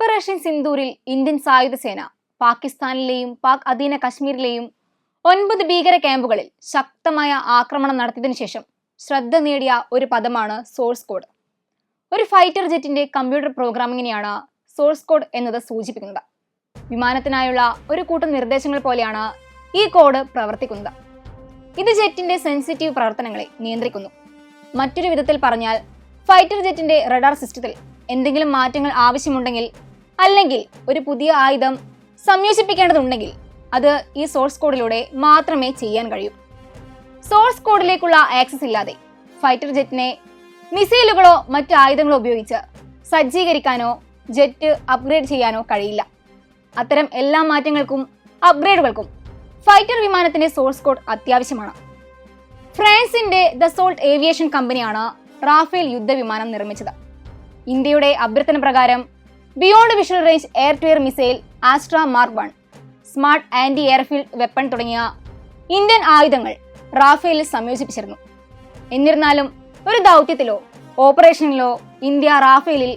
Operation സിന്ദൂരിൽ Indian സായുധ സേന പാകിസ്ഥാനിലെയും പാക് അധീന കശ്മീരിലെയും ഒൻപത് ഭീകര ക്യാമ്പുകളിൽ ശക്തമായ ആക്രമണം നടത്തിയതിനു ശേഷം ശ്രദ്ധ നേടിയ ഒരു പദമാണ് സോഴ്സ് കോഡ്. ഒരു ഫൈറ്റർ ജെറ്റിന്റെ കമ്പ്യൂട്ടർ പ്രോഗ്രാമിങ്ങിനെയാണ് സോഴ്സ് കോഡ് എന്നത് സൂചിപ്പിക്കുന്നത്. വിമാനത്തിനായുള്ള ഒരു കൂട്ടം നിർദ്ദേശങ്ങൾ പോലെയാണ് ഈ കോഡ് പ്രവർത്തിക്കുന്നത്. ഇത് ജെറ്റിന്റെ സെൻസിറ്റീവ് പ്രവർത്തനങ്ങളെ നിയന്ത്രിക്കുന്നു. മറ്റൊരു വിധത്തിൽ പറഞ്ഞാൽ ഫൈറ്റർ ജെറ്റിന്റെ റഡാർ സിസ്റ്റത്തിൽ എന്തെങ്കിലും മാറ്റങ്ങൾ ആവശ്യമുണ്ടെങ്കിൽ അല്ലെങ്കിൽ ഒരു പുതിയ ആയുധം സംയോജിപ്പിക്കേണ്ടതുണ്ടെങ്കിൽ അത് ഈ സോഴ്സ് കോഡിലൂടെ മാത്രമേ ചെയ്യാൻ കഴിയൂ. സോഴ്സ് കോഡിലേക്കുള്ള ആക്സസ് ഇല്ലാതെ ഫൈറ്റർ ജെറ്റിനെ മിസൈലുകളോ മറ്റു ആയുധങ്ങളോ ഉപയോഗിച്ച് സജ്ജീകരിക്കാനോ ജെറ്റ് അപ്ഗ്രേഡ് ചെയ്യാനോ കഴിയില്ല. അത്തരം എല്ലാ മാറ്റങ്ങൾക്കും അപ്ഗ്രേഡുകൾക്കും ഫൈറ്റർ വിമാനത്തിന്റെ സോഴ്സ് കോഡ് അത്യാവശ്യമാണ്. ഫ്രാൻസിന്റെ ദ സോൾട്ട് ഏവിയേഷൻ കമ്പനിയാണ് റാഫേൽ യുദ്ധവിമാനം നിർമ്മിച്ചത്. ഇന്ത്യയുടെ അഭ്യർത്ഥന പ്രകാരം beyond visual range air to air missile Astra mark one smart anti airfield weapon തുടങ്ങിയ ഇന്ത്യൻ ആയുധങ്ങൾ റാഫേലിൽ സംയോജിപ്പിച്ചിരുന്നു. എന്നിരുന്നാലും ഒരു ദൗത്യത്തിലോ ഓപ്പറേഷനിലോ ഇന്ത്യ റാഫേലിൽ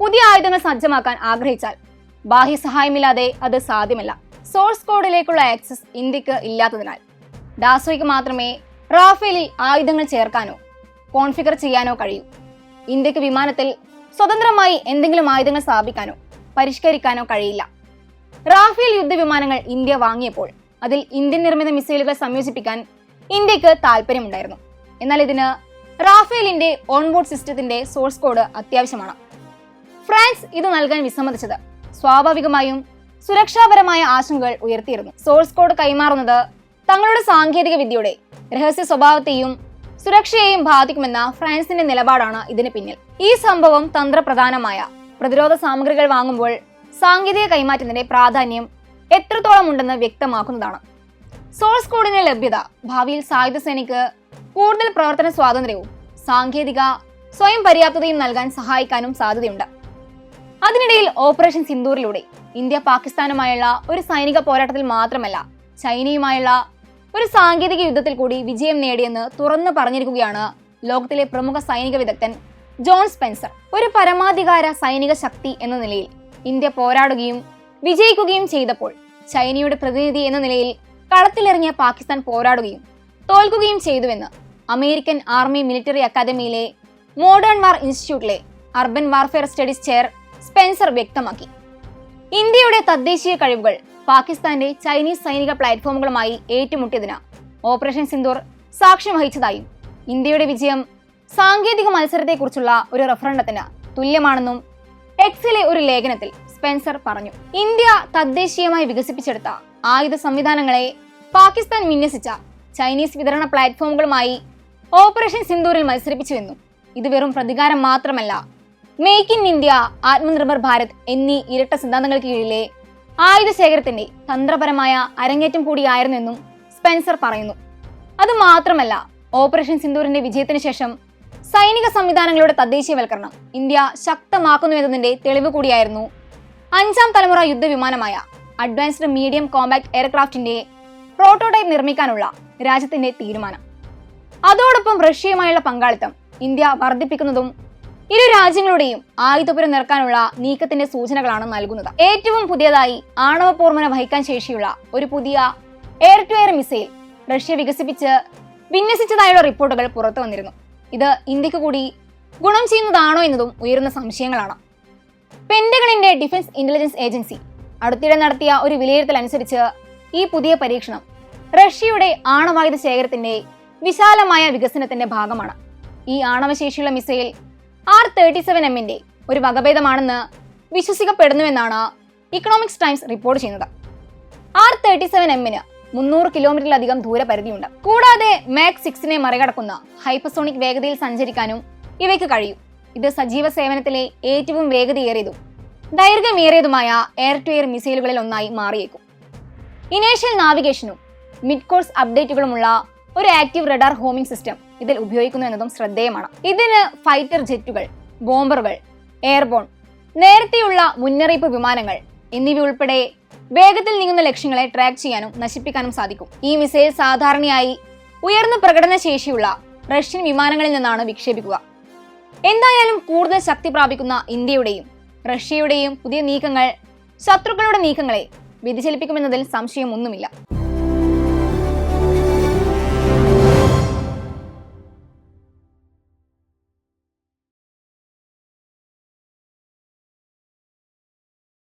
പുതിയ ആയുധങ്ങൾ സജ്ജമാക്കാൻ ആഗ്രഹിച്ചാൽ ബാഹ്യ സഹായമില്ലാതെ അത് സാധ്യമല്ല. സോഴ്സ് കോഡിലേക്കുള്ള ആക്സസ് ഇന്ത്യയ്ക്ക് ഇല്ലാത്തതിനാൽ. ഡാസോയ്ക്ക് മാത്രമേ റാഫേലിൽ ആയുധങ്ങൾ ചേർക്കാനോ കോൺഫിഗർ ചെയ്യാനോ കഴിയൂ. ഇന്ത്യയ്ക്ക് വിമാനത്തിൽ സ്വതന്ത്രമായി എന്തെങ്കിലും ആയുധങ്ങൾ സ്ഥാപിക്കാനോ പരിഷ്കരിക്കാനോ കഴിയില്ല. റാഫേൽ യുദ്ധവിമാനങ്ങൾ ഇന്ത്യ വാങ്ങിയപ്പോൾ അതിൽ ഇന്ത്യൻ നിർമ്മിത മിസൈലുകൾ സംയോജിപ്പിക്കാൻ ഇന്ത്യയ്ക്ക് താല്പര്യമുണ്ടായിരുന്നു എന്നാൽ ഇതിന് റാഫേലിന്റെ ഓൺബോർഡ് സിസ്റ്റത്തിന്റെ സോഴ്സ് കോഡ് അത്യാവശ്യമാണ്. ഫ്രാൻസ് ഇത് നൽകാൻ വിസമ്മതിച്ചത് സ്വാഭാവികമായും സുരക്ഷാപരമായ ആശങ്കകൾ ഉയർത്തിയിരുന്നു. സോഴ്സ് കോഡ് കൈമാറുന്നത് തങ്ങളുടെ സാങ്കേതിക വിദ്യയുടെ രഹസ്യ സ്വഭാവത്തെയും സുരക്ഷയെയും ബാധിക്കുമെന്ന ഫ്രാൻസിന്റെ നിലപാടാണ് ഇതിന് പിന്നിൽ. ഈ സംഭവം തന്ത്രപ്രധാനമായ. പ്രതിരോധ സാമഗ്രികൾ വാങ്ങുമ്പോൾ സാങ്കേതിക കൈമാറ്റത്തിന്റെ പ്രാധാന്യം എത്രത്തോളം ഉണ്ടെന്ന് വ്യക്തമാക്കുന്നതാണ്. സോഴ്സ് കോഡിന്റെ ലഭ്യത ഭാവിയിൽ സായുധ സേനയ്ക്ക് കൂടുതൽ പ്രവർത്തന സ്വാതന്ത്ര്യവും സാങ്കേതിക സ്വയം പര്യാപ്തതയും നൽകാൻ സഹായിക്കാനും സാധ്യതയുണ്ട്. അതിനിടയിൽ ഓപ്പറേഷൻ സിന്ദൂറിലൂടെ ഇന്ത്യ പാകിസ്ഥാനുമായുള്ള ഒരു സൈനിക പോരാട്ടത്തിൽ മാത്രമല്ല ചൈനയുമായുള്ള ഒരു സാങ്കേതിക യുദ്ധത്തിൽ കൂടി വിജയം നേടിയെന്ന് തുറന്നു പറഞ്ഞിരിക്കുകയാണ് ലോകത്തിലെ പ്രമുഖ സൈനിക വിദഗ്ധൻ ജോൺ സ്പെൻസർ. ഒരു പരമാധികാര സൈനിക ശക്തി എന്ന നിലയിൽ ഇന്ത്യ പോരാടുകയും വിജയിക്കുകയും ചെയ്തപ്പോൾ ചൈനയുടെ പ്രതിനിധി എന്ന നിലയിൽ കളത്തിലിറങ്ങിയ പാകിസ്ഥാൻ പോരാടുകയും തോൽക്കുകയും ചെയ്തുവെന്ന് അമേരിക്കൻ ആർമി മിലിറ്ററി അക്കാദമിയിലെ മോഡേൺ വാർ ഇൻസ്റ്റിറ്റ്യൂട്ടിലെ urban warfare studies chair Spencer വ്യക്തമാക്കി. ഇന്ത്യയുടെ തദ്ദേശീയ കഴിവുകൾ പാകിസ്ഥാന്റെ ചൈനീസ് സൈനിക പ്ലാറ്റ്ഫോമുകളുമായി ഏറ്റുമുട്ടിയതിന് ഓപ്പറേഷൻ സിന്ദൂർ സാക്ഷ്യം വഹിച്ചതായും ഇന്ത്യയുടെ വിജയം സാങ്കേതിക മത്സരത്തെക്കുറിച്ചുള്ള ഒരു റഫറണ്ടത്തിന് തുല്യമാണെന്നും എക്സിലെ ഒരു ലേഖനത്തിൽ സ്പെൻസർ പറഞ്ഞു. ഇന്ത്യ തദ്ദേശീയമായി വികസിപ്പിച്ചെടുത്ത ആയുധ സംവിധാനങ്ങളെ പാകിസ്ഥാൻ വിന്യസിച്ച ചൈനീസ് വിതരണ പ്ലാറ്റ്ഫോമുകളുമായി ഓപ്പറേഷൻ സിന്ദൂരിൽ മത്സരിപ്പിച്ചുവെന്നും ഇത് വെറും പ്രതികാരം മാത്രമല്ല make in India Atmanirbhar Bharat എന്നീ ഇരട്ട സിദ്ധാന്തങ്ങൾക്ക് കീഴിലെ ആയുധ ശേഖരത്തിന്റെ തന്ത്രപരമായ അരങ്ങേറ്റം കൂടിയായിരുന്നെന്നും സ്പെൻസർ പറയുന്നു. അത് മാത്രമല്ല ഓപ്പറേഷൻ സിന്ദൂരിന്റെ വിജയത്തിന് ശേഷം സൈനിക സംവിധാനങ്ങളുടെ തദ്ദേശീയവൽക്കരണം ഇന്ത്യ ശക്തമാക്കുന്നു എന്നതിന്റെ തെളിവ് കൂടിയായിരുന്നു അഞ്ചാം തലമുറ യുദ്ധവിമാനമായ അഡ്വാൻസ്ഡ് മീഡിയം കോമ്പാക്ട് എയർക്രാഫ്റ്റിന്റെ പ്രോട്ടോടൈപ്പ് നിർമ്മിക്കാനുള്ള രാജ്യത്തിന്റെ തീരുമാനം. അതോടൊപ്പം റഷ്യയുമായുള്ള പങ്കാളിത്തം ഇന്ത്യ വർദ്ധിപ്പിക്കുന്നതും ഇരു രാജ്യങ്ങളുടെയും ആയുധപുരം നിറക്കാനുള്ള നീക്കത്തിന്റെ സൂചനകളാണ് നൽകുന്നത്. ഏറ്റവും പുതിയതായി ആണവ പോർമന വഹിക്കാൻ ശേഷിയുള്ള ഒരു പുതിയ air to air missile Russia വികസിപ്പിച്ച് വിന്യസിച്ചതായുള്ള റിപ്പോർട്ടുകൾ പുറത്തു വന്നിരുന്നു. ഇത് ഇന്ത്യയ്ക്ക് കൂടി ഗുണം ചെയ്യുന്നതാണോ എന്നതും ഉയരുന്ന സംശയങ്ങളാണ്. പെൻഡഗണിന്റെ ഡിഫൻസ് ഇന്റലിജൻസ് ഏജൻസി അടുത്തിടെ നടത്തിയ ഒരു വിലയിരുത്തൽ അനുസരിച്ച് ഈ പുതിയ പരീക്ഷണം റഷ്യയുടെ ആണവായുധ ശേഖരത്തിന്റെ വിശാലമായ വികസനത്തിന്റെ ഭാഗമാണ്. ഈ ആണവശേഷിയുള്ള മിസൈൽ ആർ തേർട്ടി സെവൻ എമ്മിന്റെ ഒരു വകഭേദമാണെന്ന് വിശ്വസിക്കപ്പെടുന്നുവെന്നാണ് ഇക്കണോമിക്സ് ടൈംസ് റിപ്പോർട്ട് ചെയ്യുന്നത്. ആർ തേർട്ടി സെവൻ എമ്മിന് മുന്നൂറ് കിലോമീറ്ററിലധികം ദൂരപരിധിയുണ്ട് കൂടാതെ മാക് സിക്സിനെ മറികടക്കുന്ന ഹൈപ്പസോണിക് വേഗതയിൽ സഞ്ചരിക്കാനും ഇവയ്ക്ക് കഴിയും. ഇത് സജീവ സേവനത്തിലെ ഏറ്റവും വേഗതയേറിയതും ദൈർഘ്യമേറിയതുമായ എയർ ടു എയർ മിസൈലുകളിൽ ഒന്നായി മാറിയേക്കും. ഇനേഷ്യൽ നാവിഗേഷനും മിഡ് കോഴ്സ് അപ്ഡേറ്റുകളുമുള്ള ഒരു ആക്റ്റീവ് റഡാർ ഹോമിംഗ് സിസ്റ്റം ഇതിൽ ഉപയോഗിക്കുന്നു എന്നതും ശ്രദ്ധേയമാണ്. ഇതിന് ഫൈറ്റർ ജെറ്റുകൾ ബോംബറുകൾ എയർബോൺ നേരത്തെയുള്ള മുന്നറിയിപ്പ് വിമാനങ്ങൾ എന്നിവ ഉൾപ്പെടെ വേഗത്തിൽ നീങ്ങുന്ന ലക്ഷ്യങ്ങളെ ട്രാക്ക് ചെയ്യാനും നശിപ്പിക്കാനും സാധിക്കും. ഈ മിസൈൽ സാധാരണയായി ഉയർന്ന പ്രകടന ശേഷിയുള്ള റഷ്യൻ വിമാനങ്ങളിൽ നിന്നാണ് വിക്ഷേപിക്കുക. എന്തായാലും കൂടുതൽ ശക്തി പ്രാപിക്കുന്ന ഇന്ത്യയുടെയും റഷ്യയുടെയും പുതിയ നീക്കങ്ങൾ ശത്രുക്കളുടെ നീക്കങ്ങളെ വ്യതിചലിപ്പിക്കുമെന്നതിൽ സംശയമൊന്നുമില്ല.